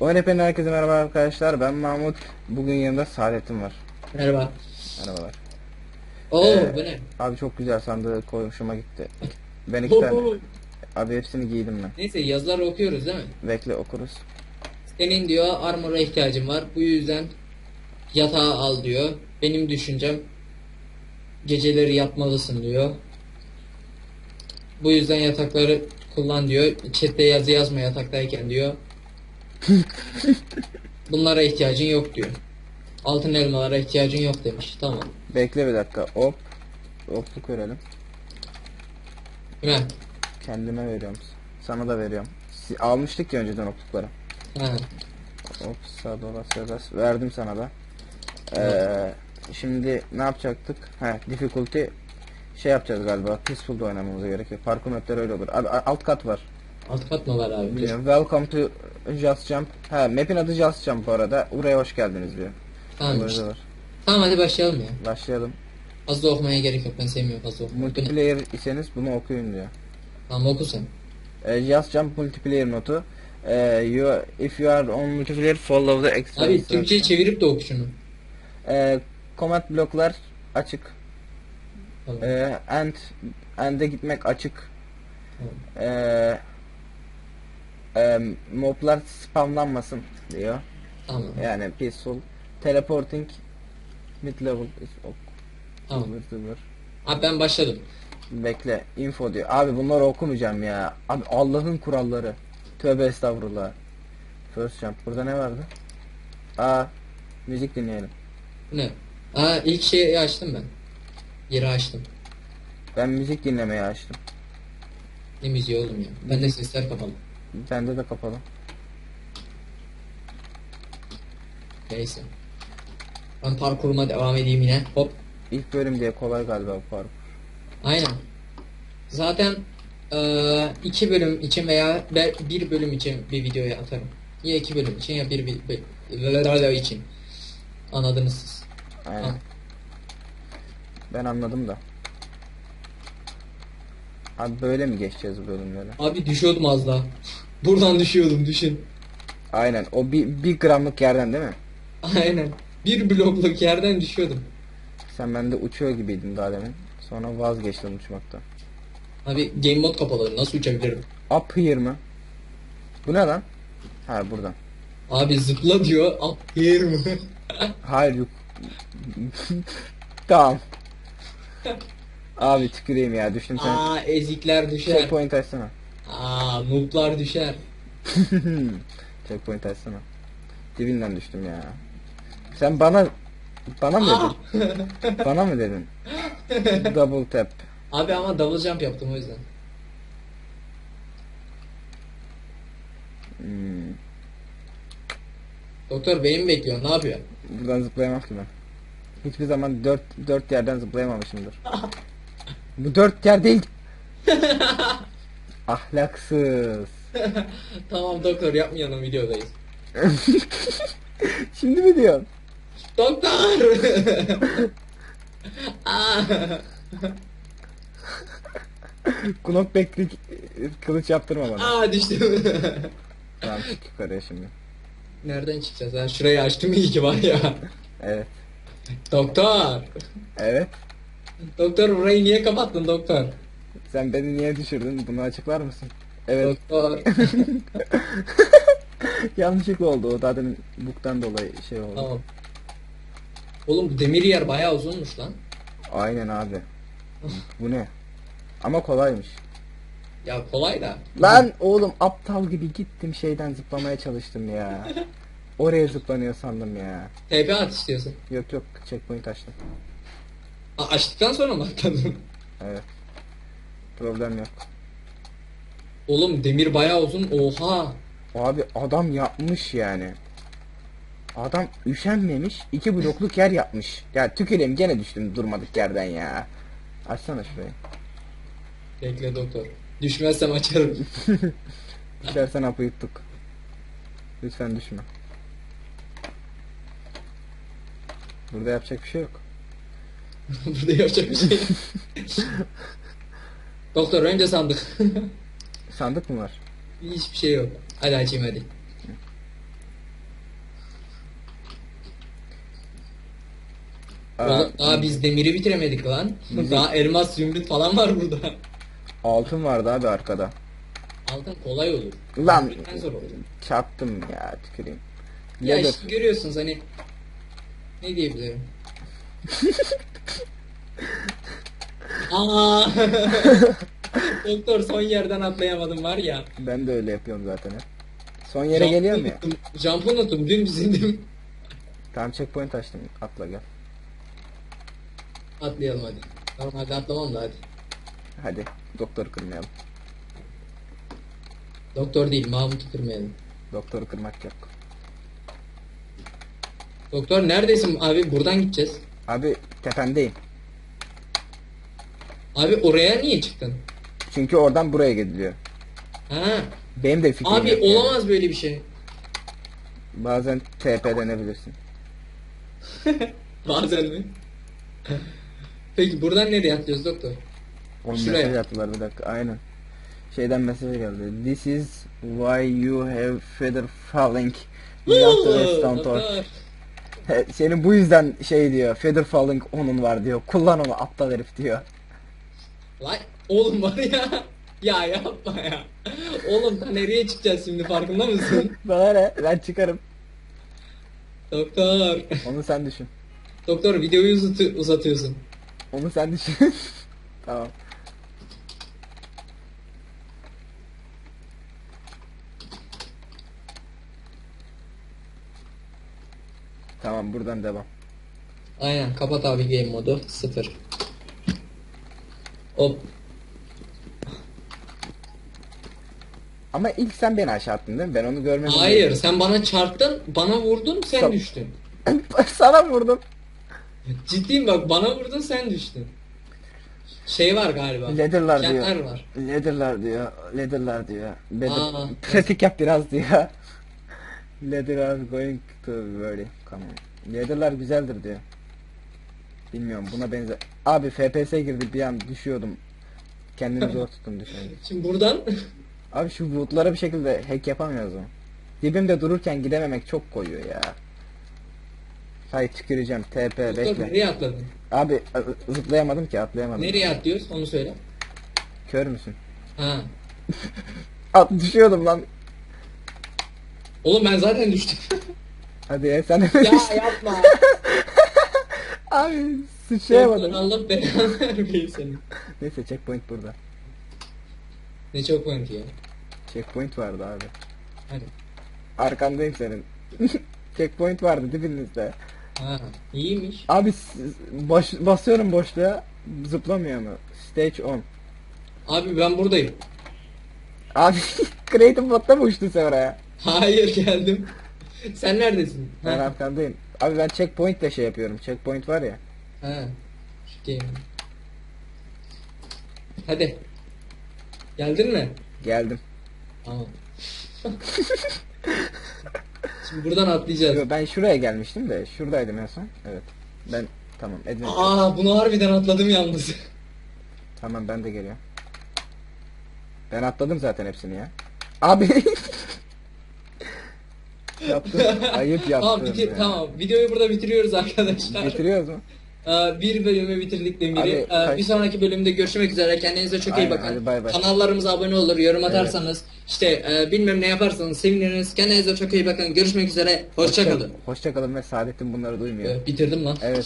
ONP'nin herkese merhaba arkadaşlar. Ben Mahmut. Bugün yanımda Saadettin var. Merhaba. Merhabalar. Oo Ee, bu ne? Abi çok güzel sandığı koy hoşuma gitti. Ben iki tane. Abi hepsini giydim ben. Neyse yazıları okuyoruz değil mi? Bekle okuruz. Senin diyor armor'a ihtiyacın var. Bu yüzden yatağı al diyor. Benim düşüncem geceleri yatmalısın diyor. Bu yüzden yatakları kullan diyor. Chat'te yazı yazma yataktayken diyor. Bunlara ihtiyacın yok diyor. Altın elmalara ihtiyacın yok demiş. Tamam. Bekle bir dakika. Hop. Hopluk verelim. Mi? Kendime veriyorum. Sana da veriyorum. Si- Almıştık ya önceden hoplukları. Ha. Hop sağ dola sağ Verdim sana da. Ee, şimdi ne yapacaktık? He, difficulty şey yapacağız galiba. Peaceful'da oynamamız gerekiyor. Parkur mapleri öyle olur. Abi a- alt kat var. Alt kat mı var abi? Biliyorum. Welcome to Just Jump. Ha, map'in adı Just Jump bu arada. Buraya hoş geldiniz diyor. Tamam Burada işte. var. Tamam hadi başlayalım ya. Başlayalım. Fazla okumaya gerek yok ben sevmiyorum fazla okumayı. Multiplayer iseniz bunu okuyun diyor. Tamam oku sen. Ee, Just Jump multiplayer notu. Ee, you, if you are on multiplayer follow the extra Abi. Türkçe'ye çevirip de oku şunu. Ee, command bloklar açık. Tamam. Ee, and and'e gitmek açık. Tamam. Ee, e, moblar spamlanmasın diyor. Tamam. Yani peaceful. Teleporting mid level is ok. Tamam. Zıvır zıvır. Abi ben başladım. Bekle info diyor. Abi bunları okumayacağım ya. Abi Allah'ın kuralları. Tövbe estağfurullah. First jump. Burada ne vardı? Aa müzik dinleyelim. Ne? Aa ilk şeyi açtım ben. Yeri açtım. Ben müzik dinlemeyi açtım. Ne müziği oğlum ya. Ben de sesler kapalı. Bende de kapalı. Neyse. Ben parkuruma devam edeyim yine. Hop. İlk bölüm diye kolay galiba bu parkur. Aynen. Zaten eee, iki bölüm için veya bir bölüm için bir videoya atarım. Ya iki bölüm için ya bir, bir, bir için. Anladınız siz. Aynen. Ha. Ben anladım da. Abi böyle mi geçeceğiz bu bölümleri? Abi düşüyordum az daha. Buradan düşüyordum düşün. Aynen. O bir, bir gramlık yerden değil mi? Aynen. Bir blokluk yerden düşüyordum. Sen bende uçuyor gibiydin daha demin. Sonra vazgeçtin uçmaktan. Abi game mode kapalı. Nasıl uçabilirim? Up here mı? Bu ne lan? Ha buradan. Abi zıpla diyor. Up here mı? Hayır yok. tamam. Abi tüküreyim ya düştüm sen. Aa ezikler düşer. Checkpoint açsana. Aa nooblar düşer. Checkpoint açsana. Dibinden düştüm ya. Sen bana bana mı dedin? bana mı dedin? Double tap. Abi ama double jump yaptım o yüzden. Hmm. Doktor beni mi bekliyor? Ne yapıyor? Buradan zıplayamam ki ben. Hiçbir zaman dört, dört yerden zıplayamamışımdır. Bu dört yer değil. Ahlaksız. tamam doktor yapmayalım videodayız. Şimdi mi diyorsun? Doktor! Kunok beklik kılıç yaptırma bana. Aa düştüm. Tamam çık yukarıya şimdi. Nereden çıkacağız ha? Şurayı açtım iyi ki var ya. Evet. Doktor! Evet. Doktor burayı niye kapattın doktor? Sen beni niye düşürdün? Bunu açıklar mısın? Evet. Doktor. Yanlışlıkla oldu. O zaten buktan dolayı şey oldu. tamam. Oğlum bu demir yer bayağı uzunmuş lan. Aynen abi. Bu ne? Ama kolaymış. Ya kolay da. Lan oğlum aptal gibi gittim şeyden zıplamaya çalıştım ya. Oraya zıplanıyor sandım ya. TP at istiyorsun. Yok yok checkpoint açtım. Aa, açtıktan sonra mı atladın? Evet. Problem yok. Oğlum demir bayağı uzun. Oha. Abi adam yapmış yani. Adam üşenmemiş. iki blokluk yer yapmış. Ya tüküreyim gene düştüm durmadık yerden ya. Açsana şurayı. Bekle doktor. Düşmezsem açarım. İstersen hapı yuttuk. Lütfen düşme. Burada yapacak bir şey yok. Burada yapacak bir şey. yok. Doktor önce sandık. Sandık mı var? Hiçbir şey yok. Hadi açayım hadi. Aa, Oğlum, biz demiri bitiremedik lan. Bizim- daha elmas, zümrüt falan var burada. altın vardı abi arkada. Altın kolay olur. Lan Zümrütten zor olur. çaktım ya tüküreyim. Ya Leather. işte görüyorsunuz hani ne diyebilirim? Aa! Doktor son yerden atlayamadım var ya. Ben de öyle yapıyorum zaten hep. Son yere geliyorum ya. unuttum. Jump'ı unuttum. Dümdüz indim. Tamam checkpoint açtım. Atla gel. Atlayalım hadi. Tamam hadi atlamam da hadi. Hadi. Doktoru kırmayalım. Doktor değil Mahmut'u kırmayalım. Doktoru kırmak yok. Doktor neredesin abi? Buradan gideceğiz. Abi tependeyim. Abi oraya niye çıktın? Çünkü oradan buraya gidiliyor. Ha. Benim de fikrim Abi yok yani. olamaz böyle bir şey. Bazen TP denebilirsin. Bazen mi? Peki buradan nereye atlıyoruz doktor? Onun Şuraya. mesaj attılar bir dakika. Aynen. Şeyden mesaj geldi. This is why you have feather falling. Without redstone torch. Senin bu yüzden şey diyor. Feather falling onun var diyor. Kullan onu aptal herif diyor. Lan oğlum var ya. Ya yapma ya. Oğlum nereye çıkacağız şimdi farkında mısın? Bana ne? Ben çıkarım. Doktor. Onu sen düşün. Doktor videoyu uzatı- uzatıyorsun. Onu sen düşün. tamam. Tamam buradan devam. Aynen kapat abi game modu 0. Hop. Ama ilk sen beni aşağı attın değil mi? Ben onu görmedim. Hayır sen bana çarptın bana vurdun sen Tamam. düştün. Sana vurdum. Ciddiyim bak bana vurdun sen düştün. Şey var galiba. Leather'lar Kentler diyor. var. Leather'lar diyor. Leather'lar diyor. Better, Aa. pratik yap biraz diyor. Leather are going to very come on. Leather'lar güzeldir diyor. Bilmiyorum buna benzer. Abi FPS girdi bir an düşüyordum. Kendimi zor tuttum düşünüyorum. Şimdi buradan Abi şu woodlara bir şekilde hack yapamıyoruz mu? Dibimde dururken gidememek çok koyuyor ya. Hay tüküreceğim. TP Doktor bekle. nereye atladın? Abi ı- zıplayamadım ki atlayamadım. Nereye atlıyoruz onu söyle. Kör müsün? Ha. At düşüyordum lan. Oğlum ben zaten düştüm. Hadi ya sen de ya yapma. Doktor, sıçrayamadım. Allah belanı. Neyse checkpoint burada. Ne çok point ya. Checkpoint vardı abi. Hadi. Arkandayım senin. checkpoint vardı dibinizde. Ha. iyiymiş. Abi baş, basıyorum boşluğa zıplamıyor mu? Stage 10. Abi ben buradayım. Abi Creative Bot'ta mı uçtun sen oraya? Hayır geldim. Sen neredesin? Ben arkandayım. Abi ben checkpoint de şey yapıyorum. Checkpoint var ya. Şu game. Hadi. Geldin mi? Geldim. Tamam. Şimdi buradan atlayacağız. Yo, Ben şuraya gelmiştim de şuradaydım en son. Evet. Ben tamam Adventure. Aa bunu harbiden atladım yalnız. Tamam ben de geliyorum. Ben atladım zaten hepsini ya. Abi. yaptım. Ayıp yaptım. Tamam bitir ya. tamam. Videoyu burada bitiriyoruz arkadaşlar. Bitiriyoruz mu? Ee, bir bölümü bitirdik Demir'i. Ee, bir sonraki bölümde görüşmek üzere. Kendinize çok iyi Aynen, bakın. hadi bay bay. Kanallarımıza abone olur, yorum atarsanız, işte e, bilmem ne yaparsanız seviniriz. Kendinize çok iyi bakın. Görüşmek üzere. Hoşçakalın. Hoşçakalın ve Saadettin bunları duymuyor. Bitirdim lan. Evet.